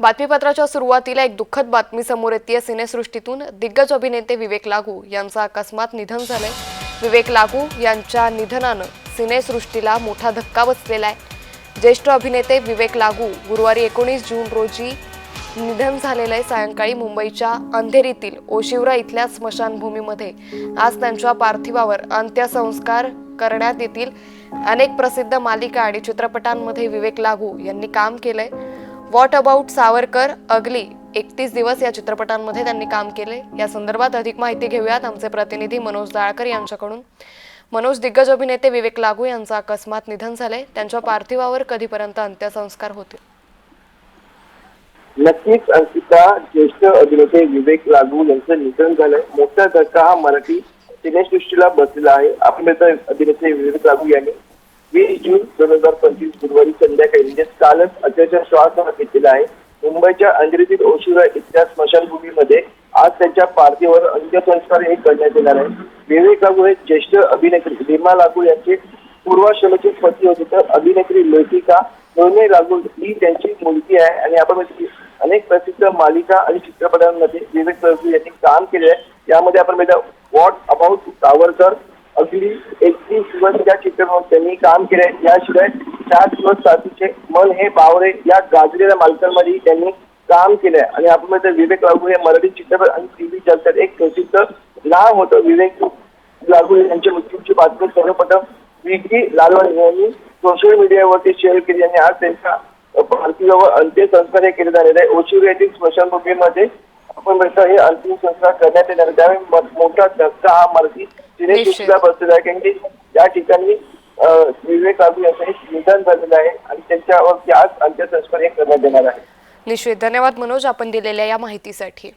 बातमीपत्राच्या सुरुवातीला एक दुःखद बातमी समोर येते सिनेसृष्टीतून दिग्गज अभिनेते विवेक लागू यांचं अकस्मात निधन झालंय. विवेक लागू यांच्या निधनानं सिनेसृष्टीला मोठा धक्का बसलेला आहे. ज्येष्ठ अभिनेते विवेक लागू गुरुवारी एकोणीस जून रोजी निधन झालेलं आहे सायंकाळी मुंबईच्या अंधेरीतील ओशिवरा इथल्या स्मशानभूमीमध्ये. आज त्यांच्या पार्थिवावर अंत्यसंस्कार करण्यात येतील. अनेक प्रसिद्ध मालिका आणि चित्रपटांमध्ये विवेक लागू यांनी काम केलंय. What about Savarkar? अगली एकतीस दिवस या चित्रपटांमध्ये त्यांनी काम केले. या संदर्भात अधिक माहिती घेऊयात आमचे प्रतिनिधी मनोज दाळकर यांच्याकडून. मनोज दिग्गज अभिनेते विवेक लागू यांचं अकस्मात निधन झालंय. त्यांच्या पार्थिवावर कधीपर्यंत अंत्यसंस्कार होतील? नक्कीच अंकिता ज्येष्ठ अभिनेते विवेक लागू यांचं निधन झालंय. मोठा धक्का हा मराठी सिनेसृष्टीला बसलेला आहे. अभिनेता अभिनेते विवेक लागू यांनी वीस जून दोन हजार पंचवीस गुरुवारी संध्याकाळी म्हणजे कालच अत्याच्या श्वास घेतलेला आहे. मुंबईच्या अंधेरीतील ओशिरा इथल्या स्मशानभूमीमध्ये आज त्यांच्या पार्थिवावर अंत्यसंस्कार हे करण्यात येणार आहे विवेक लागू हे ज्येष्ठ अभिनेत्री रिमा लागू यांचे पूर्वाश्रमाची पती होती तर अभिनेत्री लेखिका नोने लागू ही त्यांची मुलगी आहे. आणि आपण अनेक प्रसिद्ध मालिका आणि चित्रपटांमध्ये विवेक लागू यांनी काम केले आहे. यामध्ये आपण म्हणजे वॉट अबाउट सावरकर अगदी एकतीस दिवस या चित्रपटात त्यांनी काम केले. याशिवाय चार दिवस साथीचे मन हे बावरे या गाजलेल्या मालकांमध्ये त्यांनी काम केलंय आणि आपण म्हणजे विवेक लागू हे मराठी चित्रपट आणि टीव्ही जगतात. एक प्रसिद्ध नाव होतं विवेक लागू यांच्या मृत्यूची बातमी सर्वप्रथम विकी लालवण यांनी सोशल मीडियावरती शेअर केली. आणि आज त्यांच्या पार्थिवावर अंत्यसंस्कार हे केले झालेले आहे ओशिवरी येथील स्मशानभूमीमध्ये आपण म्हणतो हे अंतिम संस्कार करण्यात येणार. त्यावेळी मोठा धक्का हा मराठी सिनेसृष्टीला बसलेला आहे कारण की या ठिकाणी विवेक लागू यांचं हे निधन झालेलं आहे आणि त्यांच्यावरती आज अंत्यसंस्कार हे करण्यात येणार आहे. निश्चित. धन्यवाद मनोज आपण दिलेल्या या माहितीसाठी.